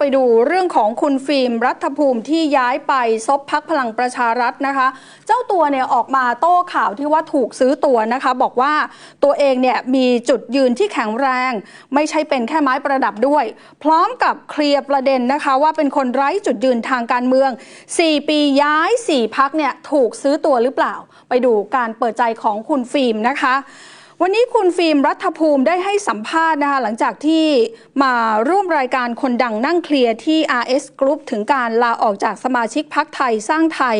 ไปดูเรื่องของคุณฟิล์มรัฐภูมิที่ย้ายไปซบพักพลังประชารัฐนะคะ เจ้าตัวเนี่ยออกมาโต้ข่าวที่ว่าถูกซื้อตัวนะคะ บอกว่าตัวเองเนี่ยมีจุดยืนที่แข็งแรง ไม่ใช่เป็นแค่ไม้ประดับด้วย พร้อมกับเคลียร์ประเด็นนะคะ ว่าเป็นคนไร้จุดยืนทางการเมือง 4 ปีย้าย 4 พักเนี่ยถูกซื้อตัวหรือเปล่า ไปดูการเปิดใจของคุณฟิล์มนะคะ วันนี้คุณฟิล์มรัฐภูมิได้ให้สัมภาษณ์นะคะหลังจากที่มาร่วมรายการคนดังนั่งเคลียร์ที่ RS Group ถึงการลาออกจากสมาชิกพักไทยสร้างไทย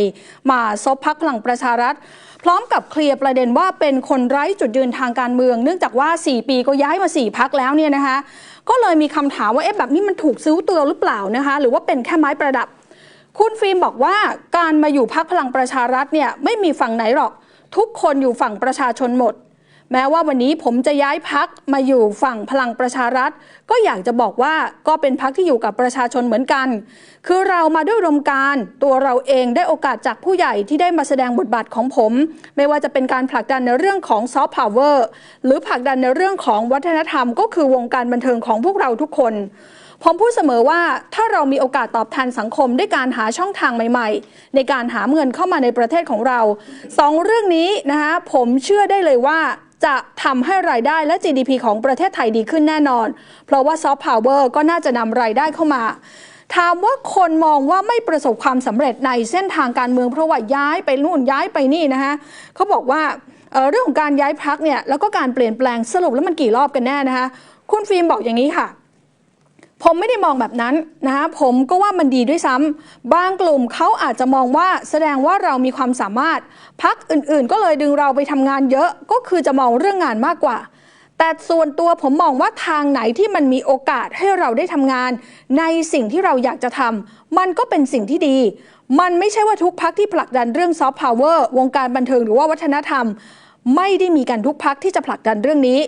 มาซบพักพลังประชารัฐ พร้อมกับเคลียร์ประเด็นว่าเป็นคนไร้จุดยืนทางการเมือง เนื่องจากว่า 4 ปีก็ย้ายมา 4 พักแล้วเนี่ยนะคะก็เลยมีคำถามว่าเอ๊ะแบบนี้มันถูกซื้อตัวหรือเปล่านะคะหรือว่าเป็นแค่ไม้ประดับ คุณฟิล์มบอกว่าการมาอยู่พักพลังประชารัฐเนี่ยไม่มีฝั่งไหนหรอกทุกคนอยู่ฝั่งประชาชนหมด แม้ว่าวันนี้ผมจะย้ายพักมาอยู่ฝั่งพลังประชารัฐ ก็อยากจะบอกว่าก็เป็นพักที่อยู่กับประชาชนเหมือนกัน คือเรามาด้วยรมการตัวเราเองได้โอกาสจากผู้ใหญ่ที่ได้มาแสดงบทบาทของผม ไม่ว่าจะเป็นการผลักดันในเรื่องของซอฟต์พาวเวอร์หรือผลักดันในเรื่องของวัฒนธรรม ก็คือวงการบันเทิงของพวกเราทุกคนผมพูดเสมอว่าถ้าเรามีโอกาสตอบแทนสังคมด้วยการหาช่องทางใหม่ ๆ ในการหาเงินเข้ามาในประเทศของเราสองเรื่องนี้นะคะผมเชื่อได้เลยว่า จะทำให้รายได้และ GDP ของประเทศไทยดีขึ้นแน่นอน เพราะว่าซอฟต์พาวเวอร์ก็น่าจะนำรายได้เข้ามา ถามว่าคนมองว่าไม่ประสบความสำเร็จในเส้นทางการเมืองเพราะว่าย้ายไปนู่นย้ายไปนี่นะคะเขาบอกว่าเเรื่องของการย้ายพักเนี่ยแล้วก็การเปลี่ยนแปลงสรุปแล้วมันกี่รอบกันแน่นะคะคุณฟิล์มบอกอย่างนี้ค่ะ ผมไม่ได้มองแบบนั้นนะคะผมก็ว่ามันดีด้วยซ้ำบางกลุ่มเขาอาจจะมองว่าแสดงว่าเรามีความสามารถ พักอื่นๆ ก็เลยดึงเราไปทำงานเยอะก็คือจะมองเรื่องงานมากกว่า แต่ส่วนตัวผมมองว่าทางไหนที่มันมีโอกาสให้เราได้ทำงาน ในสิ่งที่เราอยากจะทำมันก็เป็นสิ่งที่ดี มันไม่ใช่ว่าทุกพักที่ผลักดันเรื่องซอฟต์พาวเวอร์วงการบันเทิงหรือว่าวัฒนธรรม ไม่ได้มีกันทุกพักที่จะผลักดันเรื่องนี้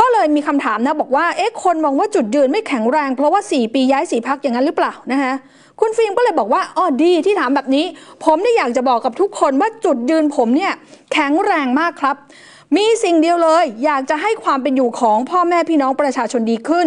ก็เลยมีคำถามนะบอกว่าเอ๊ะคนมองว่าจุดยืนไม่แข็งแรง เพราะว่า 4 ปีย้ายสีพักอย่างนั้นหรือเปล่านะคะคุณฟิล์มก็เลยบอกว่าอ๋อดีที่ถามแบบนี้ ผมนี่อยากจะบอกกับทุกคนว่าจุดยืนผมเนี่ยแข็งแรงมากครับ มีสิ่งเดียวเลย อยากจะให้ความเป็นอยู่ของพ่อแม่พี่น้องประชาชนดีขึ้น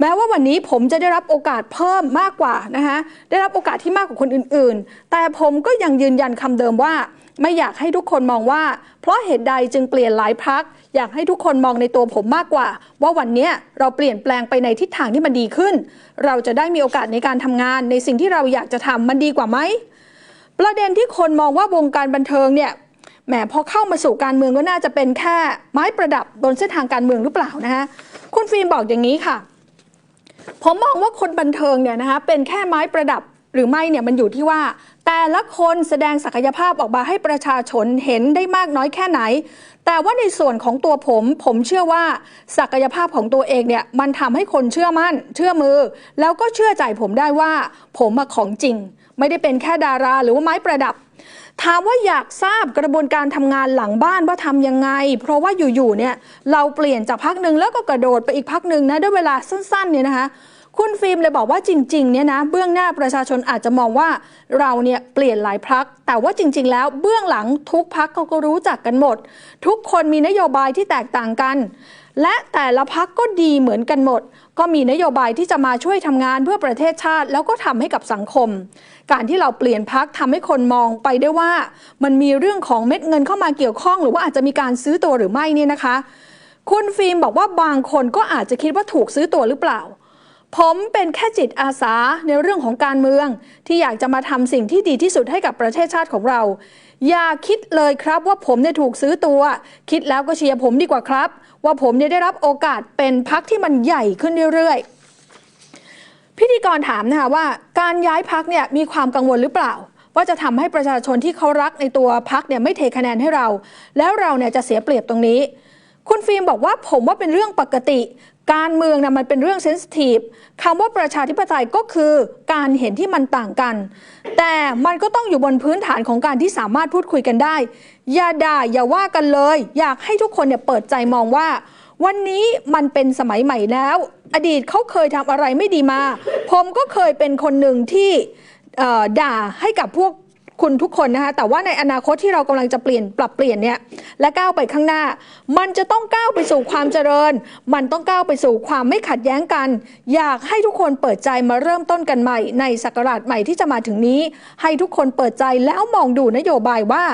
แม้ว่าวันนี้ผมจะได้รับโอกาสเพิ่มมากกว่านะคะได้รับโอกาสที่มากกว่าคนอื่น ๆ แต่ผมก็ยังยืนยันคำเดิมว่า ไม่อยากให้ทุกคนมองว่า เพราะเหตุใดจึงเปลี่ยนหลายพัก อยากให้ทุกคนมองในตัวผมมากกว่า ว่าวันนี้เราเปลี่ยนแปลงไปในทิศทางที่มันดีขึ้น เราจะได้มีโอกาสในการทำงาน ในสิ่งที่เราอยากจะทำมันดีกว่าไหมประเด็นที่คนมองว่าวงการบันเทิงเนี่ย แหมพอเข้ามาสู่การเมืองก็น่าจะเป็นแค่ไม้ประดับบนเส้นทางการเมืองหรือเปล่านะคะคุณฟิล์มบอกอย่างนี้ค่ะ ผมมองว่าคนบันเทิงเนี่ยนะคะเป็นแค่ไม้ประดับหรือไม่เนี่ยมันอยู่ที่ว่า แต่ละคนแสดงศักยภาพออกมาให้ประชาชนเห็นได้มากน้อยแค่ไหน แต่ว่าในส่วนของตัวผม ผมเชื่อว่าศักยภาพของตัวเองเนี่ยมันทำให้คนเชื่อมั่น เชื่อมือ แล้วก็เชื่อใจผมได้ว่า ผมมาของจริง ไม่ได้เป็นแค่ดาราหรือว่าไม้ประดับ ถามว่าอยากทราบกระบวนการทำงานหลังบ้านว่าทำยังไง เพราะว่าอยู่ๆเนี่ยเราเปลี่ยนจากพักหนึ่งแล้วก็กระโดดไปอีกพักหนึ่งนะด้วยเวลาสั้นๆเนี่ยนะคะคุณฟิล์มเลยบอกว่าจริงๆเนี่ยนะเบื้องหน้าประชาชนอาจจะมองว่าเราเนี่ยเปลี่ยนหลายพัก แต่ว่าจริง ๆ แล้วเบื้องหลังทุกพักเขาก็รู้จักกันหมด ทุกคนมีนโยบายที่แตกต่างกัน และแต่ละพักก็ดีเหมือนกันหมด ก็มีนโยบายที่จะมาช่วยทำงานเพื่อประเทศชาติ แล้วก็ทำให้กับสังคม การที่เราเปลี่ยนพักทำให้คนมองไปได้ว่า มันมีเรื่องของเม็ดเงินเข้ามาเกี่ยวข้อง หรือว่าอาจจะมีการซื้อตัวหรือไม่เนี่ยนะคะ คุณฟิล์มบอกว่าบางคนก็อาจจะคิดว่าถูกซื้อตัวหรือเปล่าผมเป็นแค่จิตอาสาในเรื่องของการเมือง ที่อยากจะมาทำสิ่งที่ดีที่สุดให้กับประเทศชาติของเรา อย่าคิดเลยครับว่าผมเนี่ยถูกซื้อตัว คิดแล้วก็เชียร์ผมดีกว่าครับ ว่าผมเนี่ยได้รับโอกาสเป็นพักที่มันใหญ่ขึ้นเรื่อยๆ พิธีกรถามนะคะว่าการย้ายพักเนี่ยมีความกังวลหรือเปล่า ว่าจะทำให้ประชาชนที่เขารักในตัวพักเนี่ยไม่เทคะแนนให้เรา แล้วเราเนี่ยจะเสียเปรียบตรงนี้ คุณฟิล์มบอกว่าผมว่าเป็นเรื่องปกติ การเมืองนะมันเป็นเรื่องเซนซิทีฟคำว่าประชาธิปไตยก็คือการเห็นที่มันต่างกัน แต่มันก็ต้องอยู่บนพื้นฐานของการที่สามารถพูดคุยกันได้ อย่าด่าอย่าว่ากันเลย อยากให้ทุกคนเนี่ยเปิดใจมองว่า วันนี้มันเป็นสมัยใหม่แล้ว อดีตเขาเคยทำอะไรไม่ดีมา ผมก็เคยเป็นคนหนึ่งที่ด่าให้กับพวก คุณทุกคนนะคะแต่ว่าในอนาคตที่เรากำลังจะเปลี่ยนปรับเปลี่ยนเนี่ยและก้าวไปข้างหน้า มันจะต้องก้าวไปสู่ความเจริญ มันต้องก้าวไปสู่ความไม่ขัดแย้งกัน อยากให้ทุกคนเปิดใจมาเริ่มต้นกันใหม่ ในศักราชใหม่ที่จะมาถึงนี้ ให้ทุกคนเปิดใจแล้วมองดูนโยบายว่า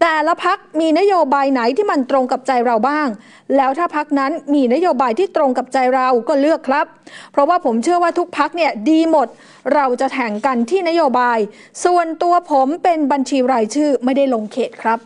แต่ละพักมีนโยบายไหนที่มันตรงกับใจเราบ้าง แล้วถ้าพักนั้นมีนโยบายที่ตรงกับใจเราก็เลือกครับ เพราะว่าผมเชื่อว่าทุกพักเนี่ยดีหมด เราจะแข่งกันที่นโยบาย ส่วนตัวผมเป็นบัญชีรายชื่อไม่ได้ลงเขตครับ